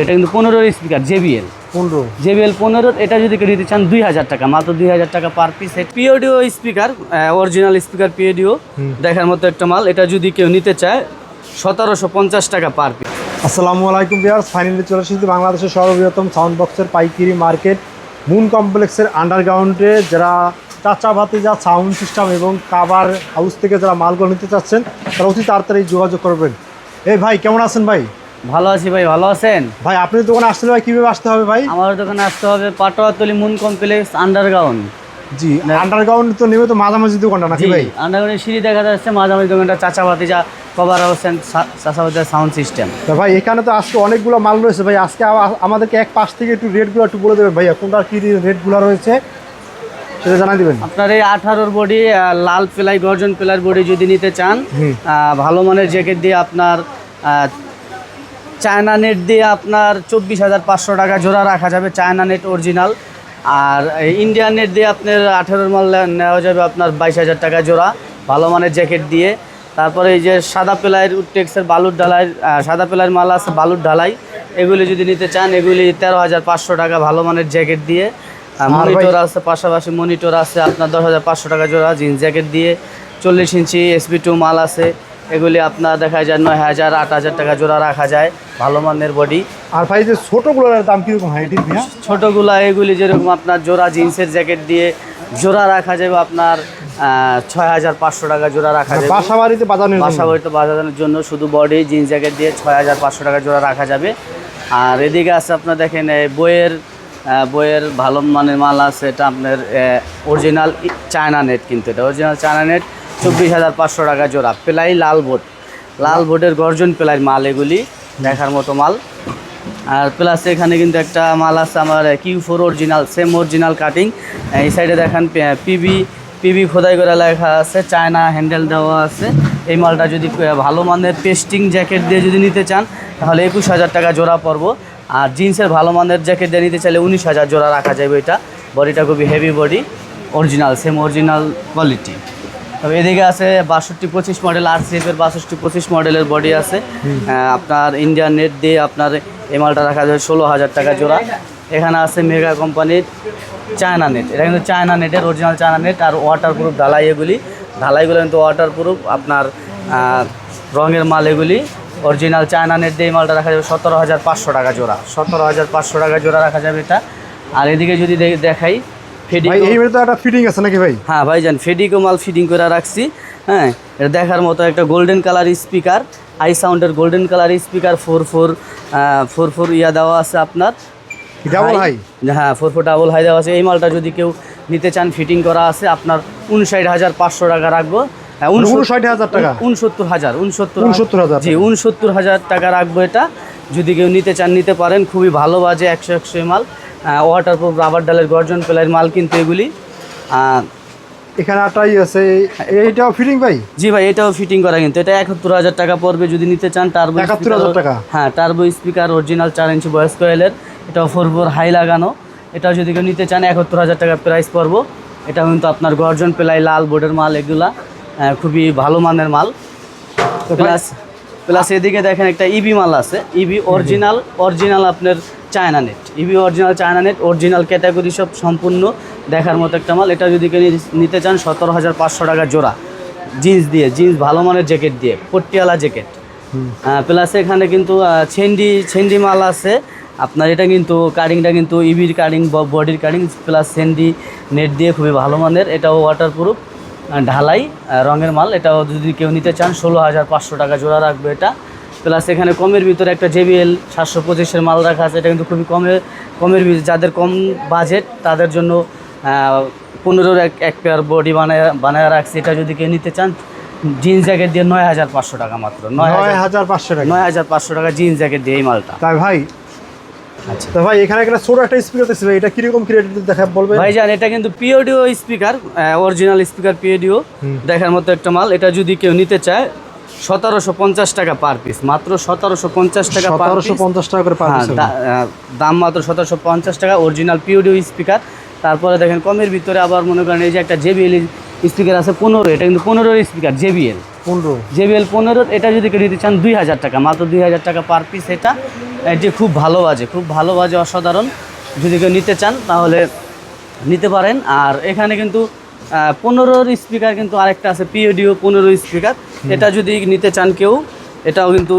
এটা কিন্তু পনেরো স্পিকার জেবিএল পনেরো। জেবিএল পনেরো এটা যদি কেউ নিতে চান দুই হাজার টাকা মাত্র দুই হাজার টাকা পার পিস পিওডিও স্পিকার অরিজিনাল স্পিকার পিওডিও দেখার মতো একটা মাল। এটা যদি কেউ নিতে চায় সতেরোশো পঞ্চাশ টাকা পার পিস আসসালামু আলাইকুম বিয়ার ফাইনালি চলে এসেছি বাংলাদেশের সর্ববৃহত্তম সাউন্ড বক্সের পাইকারি মার্কেট মুন কমপ্লেক্সের আন্ডারগ্রাউন্ডে যারা চাচা ভাতিজা সাউন্ড সিস্টেম এবং কাবার হাউস থেকে যারা মালগুলো নিতে চাচ্ছেন তারা অতি তাড়াতাড়ি যোগাযোগ করবেন। এই ভাই কেমন আছেন ভাই? ভালো আছি ভাই ভালো আছেন? ভাই আপনি দোকানে আসলে ভাই কীভাবে আসতে হবে ভাই? আমার দোকানে আসতে হবে পাটোয়াতলি মুন কমপ্লেক্স আন্ডারগ্রাউন্ড। জি আন্ডারগ্রাউন্ড তো নেবে তো মাঝামাঝি দোকানটা নাকি ভাই? আন্ডারগ্রাউন্ডের সিঁড়ি দেখা যাচ্ছে মাঝামাঝি দোকানটা চাচাবাতি যা কভার অ্যান্ড চাচাবাতির সাউন্ড সিস্টেম তো ভাই এখানে তো আজকে অনেকগুলো মাল রয়েছে ভাই আজকে আমাদেরকে এক পাশ থেকে একটু রেটগুলো একটু বলে দেবেন ভাইয়া কোনটার কী রেটগুলো রয়েছে সেটা জানাই দেবেন। আপনার এই আঠারোর বডি লাল প্লাই গর্জন প্লার বডি যদি নিতে চান ভালো মানের জ্যাকেট দিয়ে আপনার চায়না নেট দিয়ে আপনার চব্বিশ হাজার পাঁচশো টাকা জোড়া রাখা যাবে চায়না নেট অরিজিনাল। আর ইন্ডিয়ান নেট দিয়ে আপনার আঠেরোর মাল নেওয়া যাবে আপনার বাইশ হাজার টাকা জোড়া ভালো মানের জ্যাকেট দিয়ে। তারপরে এই যে সাদা প্লাইয়ের উটেক্সের বালুর ঢালাই সাদা প্লাইয়ের মাল আছে বালুর ঢালাই। এগুলি যদি নিতে চান এগুলি তেরো হাজার পাঁচশো টাকা ভালো মানের জ্যাকেট দিয়ে। মনিটর আছে পাশাপাশি মনিটর আছে আপনার দশ হাজার পাঁচশো টাকা জোড়া জিন্স জ্যাকেট দিয়ে। চল্লিশ ইঞ্চি এসপি টু মাল আছে। এগুলি আপনার দেখা যায় নয় হাজার আট হাজার টাকা জোড়া রাখা যায় ভালো মানের বডি আর ভাই যে ছোটোগুলোর দাম কীরকম হয় ছোটোগুলা এগুলি যেরকম আপনার জোড়া জিন্সের জ্যাকেট দিয়ে জোড়া রাখা যাবে আপনার ছয় হাজার পাঁচশো টাকা জোড়া রাখা যাবে। বাসা বাড়িতে বাজানোর জন্য। বাসা বাড়িতে বাজানোর জন্য শুধু বডি জিন্স জ্যাকেট দিয়ে ছয় হাজার পাঁচশো টাকা জোড়া রাখা যাবে। আর এদিকে আছে আপনার দেখেন এই বইয়ের বইয়ের ভালো মানের মাল আছে এটা আপনার অরিজিনাল চায়না নেট কিন্তু এটা। অরিজিনাল চায়না নেট চব্বিশ হাজার পাঁচশো টাকা জোড়া। প্লাই লাল বোর্ড লাল বোর্ডের গর্জন প্লাই মাল এগুলি, দেখার মতো মাল। আর প্লাস এখানে কিন্তু একটা মাল আছে আমার Q four original same original cutting এই সাইডে দেখেন পিবি পিবি খোদাই করে লেখা আছে চায়না হ্যান্ডেল দেওয়া আছে। এই মালটা যদি ভালো মানের পেস্টিং জ্যাকেট দিয়ে যদি নিতে চান, তাহলে একুশ হাজার টাকা জোড়া পড়ব। আর জিন্সের ভালো মানের জ্যাকেট দিয়ে নিতে চাইলে উনিশ হাজার জোড়া রাখা যাবে এটা। বডিটা খুবই heavy body original same original quality তবে এদিকে আছে বাষট্টি পঁচিশ মডেল আর সিএফের বাষট্টি পঁচিশ মডেলের বডি আছে। আপনার ইন্ডিয়ান নেট দিয়ে আপনার এই মালটা রাখা যাবে ষোলো হাজার টাকা জোড়া। এখানে আছে মেগা কোম্পানির চায়না নেট এটা কিন্তু চায়না নেটের অরিজিনাল চায়না নেট আর ওয়াটার প্রুফ ঢালাই এগুলি। ঢালাইগুলো কিন্তু ওয়াটার প্রুফ আপনার রঙের মাল এগুলি। অরিজিনাল চায়না নেট দিয়ে মালটা রাখা যাবে সতেরো হাজার পাঁচশো টাকা জোড়া। সতেরো হাজার পাঁচশো টাকা জোড়া রাখা যাবে এটা। আর এদিকে যদি দেখাই ফেডি ভাই এই তো একটা ফিটিং আছে নাকি ভাই? হ্যাঁ ভাইজান ফেডিকো মাল ফিটিং করে রাখছি হ্যাঁ এটা দেখার মতো একটা গোল্ডেন কালার স্পিকার আই সাউন্ডের golden colour speaker four four four four ইয়া দেওয়া আছে আপনার। ডাবল হাই হ্যাঁ ফোর ফোর ডাবল হাই দেওয়া আছে। এই মালটা যদি কেউ নিতে চান ফিটিং করা আছে আপনার উনষাট হাজার পাঁচশো টাকা রাখব। হ্যাঁ, উনসত্তর- উনষাট হাজার টাকা? উনসত্তর হাজার উনসত্তর উনসত্তর হাজার জি উনসত্তর হাজার টাকা রাখব এটা। যদি কেউ নিতে চান নিতে পারেন। খুবই ভালো বাজে একশো একশো মাল ওয়াটার প্রুফ রাবার ডালের গর্জন প্লাইয়ের মাল কিন্তু এগুলি। এখানে একটাই আছে। এইটাও ফিটিং ভাই? জি ভাই এটাও ফিটিং করা কিন্তু। এটা একাত্তর হাজার টাকা পড়বে যদি নিতে চান। টার্বো 71,000 টাকা? হ্যাঁ টার্বো স্পিকার অরিজিনাল চার ইঞ্চি বয়স কয়েলের এটাও ফোর ফোর হাই লাগানো। এটাও যদি কেউ নিতে চান একাত্তর হাজার টাকা প্রাইস পড়ব। এটা কিন্তু আপনার গর্জন পেলাই লাল বোর্ডের মাল এগুলা। খুবই ভালো মানের মাল। প্লাস প্লাস এদিকে দেখেন একটা ইবি মাল আছে। ইবি অরিজিনাল অরিজিনাল আপনার China net EB original China net original category সব সম্পূর্ণ দেখার মতো একটা মাল। এটা যদি নিতে চান সতেরো হাজার পাঁচশো টাকা জোড়া। জিন্স দিয়ে জিন্স ভালো মানের জ্যাকেট দিয়ে পট্টিয়ালা জ্যাকেট প্লাস এখানে কিন্তু ছেন্ডি ছেন্ডি মাল আছে। আপনার এটা কিন্তু কারিংটা কিন্তু ইবির কারিং বডির কারিং প্লাস সেন্ডি নেট দিয়ে খুবই ভালো মানের। এটাও ওয়াটারপ্রুফ ঢালাই রঙের মাল। এটাও যদি কেউ নিতে চান ষোলো হাজার পাঁচশো টাকা জোড়া রাখবে এটা। প্লাস এখানে কমের ভিতরে একটা জেবিএল সাতশো পঁচিশের মাল রাখা আছে এটা কিন্তু খুবই কমে কমের ভিতরে যাদের কম বাজেট তাদের জন্য পনেরোর এক এক পেয়ার বডি বানায় বানায় রাখছি। এটা যদি কেউ নিতে চান জিন্স জ্যাকেট দিয়ে নয় হাজার পাঁচশো টাকা মাত্র। নয় হাজার পাঁচশো টাকা। নয় হাজার পাঁচশো টাকা জিন্স জ্যাকেট দিয়ে এই মালটা। তাই ভাই তো ভাই এখানে একটা ছোট একটা স্পিকার দেখছি ভাই এটা কীরকম ক্রিয়েটিভ দেখা বলবে ভাইজান এটা কিন্তু পিওডিও স্পিকার অরিজিনাল স্পিকার পিওডিও দেখার মতো একটা মাল এটা যদি কেউ নিতে চায় সতেরোশো পঞ্চাশ টাকা পার পিস মাত্র সতেরোশো পঞ্চাশ টাকা সতেরোশো পঞ্চাশ টাকা করে পার হ্যাঁ দাম মাত্র সতেরোশো পঞ্চাশ টাকা অরিজিনাল পিওডিও স্পিকার তারপরে দেখেন কমের ভিতরে আবার মনে করেন এই যে একটা জেবিএল স্পিকার আছে পনেরো এটা কিন্তু পনেরোর স্পিকার জেবিএল পনেরো। জেবিএল পনেরো এটা যদি কেউ নিতে চান দুই হাজার টাকা। মাত্র দুই হাজার টাকা পার পিস এটা। এটি খুব ভালো বাজে খুব ভালো বাজে অসাধারণ। যদি কেউ নিতে চান তাহলে নিতে পারেন। আর এখানে কিন্তু পনেরোর স্পিকার কিন্তু আরেকটা আছে পিওডিও পনেরো স্পিকার এটা যদি নিতে চান কেউ এটাও কিন্তু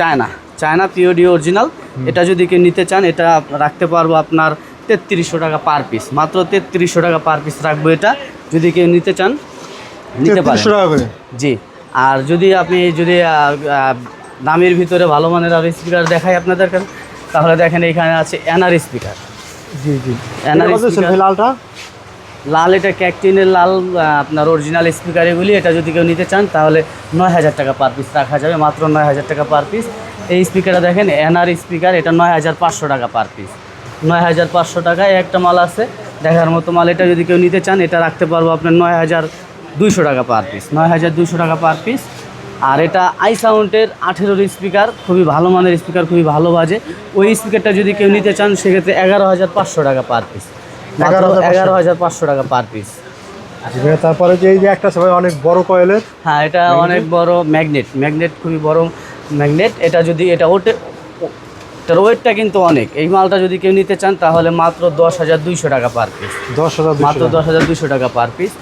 চায়না চায়না পিওডিও অরিজিনাল এটা যদি কেউ নিতে চান এটা রাখতে পারব আপনার তেত্রিশশো টাকা পার পিস মাত্র তেত্রিশশো টাকা পার পিস রাখব এটা। যদি কেউ নিতে চান নিতে পারেন। জি। আর যদি আপনি যদি দামের ভিতরে ভালো মানের আর স্পিকার দেখাই আপনাদের কাছে, তাহলে দেখেন এখানে আছে এনআর স্পিকার জি জি? ভাই লালটা? লাল এটা ক্যাকটিনের লাল আপনার অরিজিনাল স্পিকার এগুলি। এটা যদি কেউ নিতে চান তাহলে নয় হাজার টাকা পার পিস রাখা যাবে মাত্র নয় হাজার টাকা পার পিস এই স্পিকারটা দেখেন এনআর স্পিকার এটা নয় হাজার পাঁচশো টাকা পার পিস নয় হাজার পাঁচশো টাকায় একটা মাল আছে দেখার মতো মাল। এটা যদি কেউ নিতে চান এটা রাখতে পারব আপনার নয় হাজার দুইশো টাকা পার পিস নয় হাজার দুইশো টাকা পার পিস আর এটা আই সাউন্ডের আঠেরোর স্পিকার খুবই ভালো মানের স্পিকার খুবই ভালো বাজে। ওই স্পিকারটা যদি কেউ নিতে চান সেক্ষেত্রে এগারো হাজার পাঁচশো টাকা পার পিস এগারো হাজার পাঁচশো। টাকা পার পিস তারপরে যে এই যে একটা ভাই অনেক বড় কয়েলের হ্যাঁ এটা অনেক বড় ম্যাগনেট ম্যাগনেট খুবই বড় ম্যাগনেট এটা যদি এটা ওটে এটার ওয়েটটা কিন্তু অনেক। এই মালটা যদি কেউ নিতে চান তাহলে মাত্র দশ হাজার দুইশো টাকা পার পিস দশ হাজার মাত্র দশ হাজার দুশো টাকা পার পিস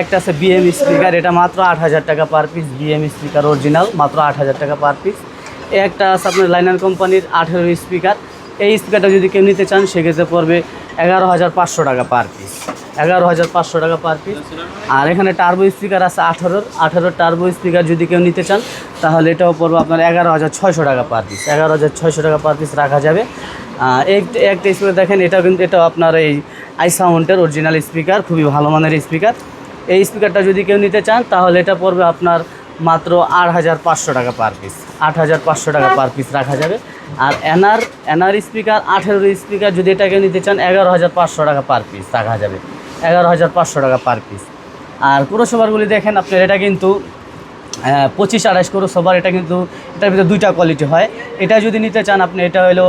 একটা আছে বিএম স্পিকার এটা মাত্র আট হাজার টাকা per piece BM speaker original মাত্র আট হাজার টাকা পার পিস একটা আছে আপনার লাইনার কোম্পানির আঠেরো স্পিকার এই স্পিকারটা যদি কেউ নিতে চান, সেক্ষেত্রে পড়বে এগারো হাজার পাঁচশো টাকা পার পিস এগারো হাজার পাঁচশো টাকা পার পিস আর এখানে টার্বো স্পিকার আছে আঠারোর। আঠারোর টার্বো স্পিকার যদি কেউ নিতে চান, তাহলে এটাও পড়বে আপনার এগারো হাজার ছয়শো টাকা পার পিস এগারো হাজার ছয়শো টাকা পার পিস রাখা যাবে। একটা স্পিকার দেখেন এটা কিন্তু এটা আপনার এই আই সাউন্ডের অরিজিনাল স্পিকার খুবই ভালো মানের স্পিকার এই স্পিকারটা যদি কেউ নিতে চান, তাহলে এটা পড়বে আপনার মাত্র আট হাজার পাঁচশো টাকা পার পিস আট হাজার পাঁচশো টাকা পার পিস রাখা যাবে। আর এনআর এনআর স্পিকার আঠেরোর স্পিকার যদি এটা কেউ নিতে চান, এগারো হাজার পাঁচশো টাকা পার পিস রাখা যাবে। এগারো হাজার পাঁচশো টাকা পার পিস আর পুরসভারগুলি দেখেন আপনার, এটা কিন্তু পঁচিশ আড়াইশ করে সবার, এটা কিন্তু, এটার ভিতরে দুইটা কোয়ালিটি হয়। এটা যদি নিতে চান আপনি, এটা হলো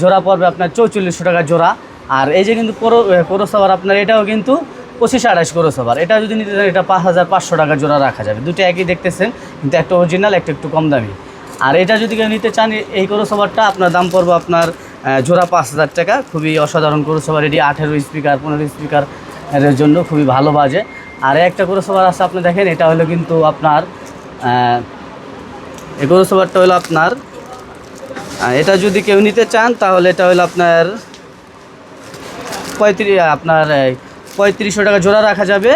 জোড়া পড়বে আপনার চৌচল্লিশশো টাকা জোড়া। আর এই যে কিন্তু পৌর পৌরসভার আপনার, এটাও কিন্তু পঁচিশ আড়াইশ পৌরসভার এটা যদি নিতে চান এটা পাঁচ হাজার পাঁচশো টাকা জোড়া রাখা যাবে। দুটো একই দেখতেছেন, কিন্তু একটা অরিজিনাল একটা একটু কম দামি। আর এটা যদি কেউ নিতে চান, এই পৌরসভারটা আপনার দাম পড়বে আপনার জোড়া পাঁচ হাজার টাকা। খুবই অসাধারণ পৌরসভার এটি আঠেরো স্পিকার পনেরো স্পিকার এর জন্য খুবই ভালো বাজে। আর একটা পৌরসভার আছে, আপনি দেখেন, এটা হলো কিন্তু আপনার এই পৌরসভারটা হলো আপনার এটা যদি কেউ নিতে চান, তাহলে এটা হলো আপনার পঁয়ত্রিশ, আপনার পঁয়ত্রিশশো টাকা জোড়া রাখা যাবে।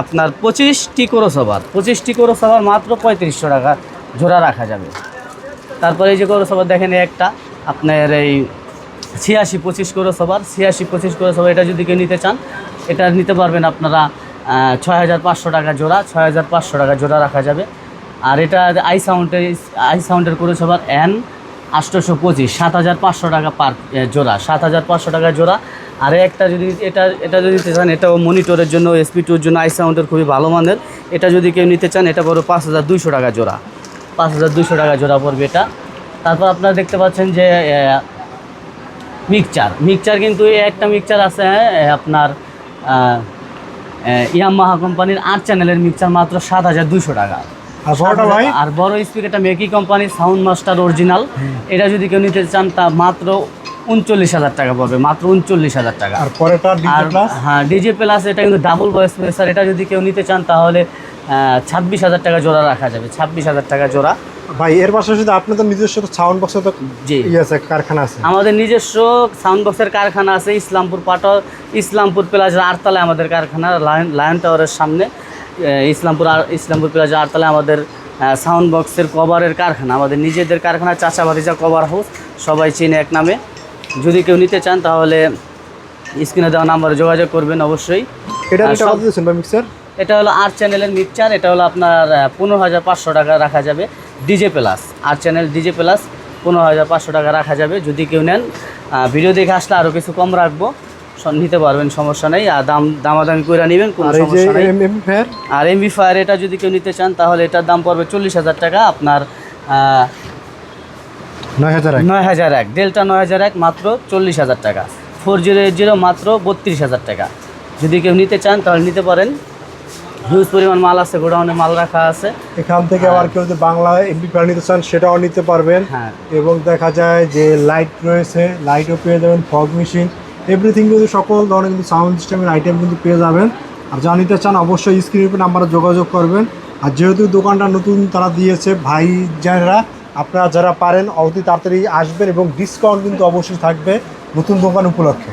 আপনার পঁচিশটি পৌরসভার পঁচিশটি পৌরসভার মাত্র পঁয়ত্রিশশো টাকা জোড়া রাখা যাবে। তারপরে এই যে পৌরসভা দেখেন একটা আপনার এই ছিয়াশি পঁচিশ পৌরসভার ছিয়াশি পঁচিশ পৌরসভা এটা যদি কেউ নিতে চান, এটা নিতে পারবেন আপনারা ছয় হাজার পাঁচশো টাকা জোড়া, ছয় হাজার পাঁচশো টাকা জোড়া রাখা যাবে। আর এটা আই সাউন্ডের আই সাউন্ডের পৌরসভার এন আষ্টশো পঁচিশ, সাত হাজার পাঁচশো টাকা পার জোড়া, সাত হাজার পাঁচশো টাকা জোড়া। আর একটা যদি এটা এটা যদি নিতে চান, এটাও মনিটরের জন্য এসপি টুর জন্য আই সাউন্ডের খুবই ভালো মানের। এটা যদি কেউ নিতে চান, এটা পড়বে পাঁচ হাজার দুইশো টাকা জোড়া। পাঁচ হাজার দুশো টাকা জোড়া পড়বে এটা। তারপর আপনারা দেখতে পাচ্ছেন যে মিক্সচার। মিক্সচার কিন্তু একটা মিক্সচার আছে আপনার ইয়ামাহা কোম্পানির আট চ্যানেলের মিক্সচার মাত্র সাত হাজার দুশো টাকা। আর বড়টা ভাই? আর বড় স্পিকারটা মেকি কোম্পানি সাউন্ড মাস্টার অরিজিনাল এটা যদি কেউ নিতে চান তা মাত্র উনচল্লিশ হাজার টাকা পড়বে মাত্র উনচল্লিশ হাজার টাকা। আর পরেরটা হ্যাঁ ডিজে প্লাস এটা কিন্তু ডাবল ভয়েস প্রেসার এটা যদি কেউ নিতে চান তাহলে ছাব্বিশ হাজার টাকা জোড়া রাখা যাবে ছাব্বিশ হাজার টাকা জোড়া। ভাই এর পাশাপাশি তো আপনাদের নিজস্ব সাউন্ড বক্সে তো জি। আছে কারখানা আছে। আমাদের নিজস্ব সাউন্ড বক্সের কারখানা আছে ইসলামপুর পাট ইসলামপুর প্লাজা আটতলায় আমাদের কারখানা লায়ন লায়ন টাওয়ারের সামনে। ইসলামপুর আর ইসলামপুর প্লাজা আটতলায় আমাদের সাউন্ড বক্সের কভারের কারখানা আমাদের নিজেদের কারখানা চাচা ভাতিজা কভার হাউস সবাই চিনে এক নামে। যদি কেউ নিতে চান তাহলে স্ক্রিনে দেওয়া নাম্বারে যোগাযোগ করবেন অবশ্যই। এটা আর মিক্সার হলো আট চ্যানেলের মিক্সচার এটা হলো আপনার পনেরো হাজার পাঁচশো টাকা রাখা যাবে ডিজে প্লাস আট চ্যানেল ডিজে প্লাস পনেরো হাজার পাঁচশো টাকা রাখা যাবে। যদি কেউ নেন ভিডিও দেখে আসলে আরও কিছু কম রাখব। নিতে পারবেন সমস্যা নেই। আর দাম দামাদামি করে নেবেন কোনো সমস্যা নেই। আর এমবি ফায়ার এটা যদি কেউ নিতে চান তাহলে এটার দাম পড়বে চল্লিশ হাজার টাকা আপনার নয় হাজার এক। নয় হাজার এক। ডেল্টা নয় হাজার এক মাত্র চল্লিশ হাজার টাকা। ফোর জিরো এইট জিরো মাত্র বত্রিশ হাজার টাকা। যদি কেউ নিতে চান তাহলে নিতে পারেন। হিউজ পরিমাণ মাল আছে গোডাউনে মাল রাখা আছে। এখান থেকে আবার কেউ যদি বাংলা এমপিফায়ার নিতে চান সেটাও নিতে পারবেন। হ্যাঁ। এবং দেখা যায় যে লাইট রয়েছে লাইটও পেয়ে যাবেন ফগ মেশিন এভরিথিং কিন্তু সকল ধরনের কিন্তু সাউন্ড সিস্টেমের আইটেম কিন্তু পেয়ে যাবেন। আর যা নিতে চান, অবশ্যই স্ক্রিনের উপর নাম্বারে যোগাযোগ করবেন। আর যেহেতু দোকানটা নতুন তারা দিয়েছে ভাই যারা আপনারা যারা পারেন, অতি তাড়াতাড়ি আসবেন এবং ডিসকাউন্ট কিন্তু অবশ্যই থাকবে নতুন দোকান উপলক্ষে।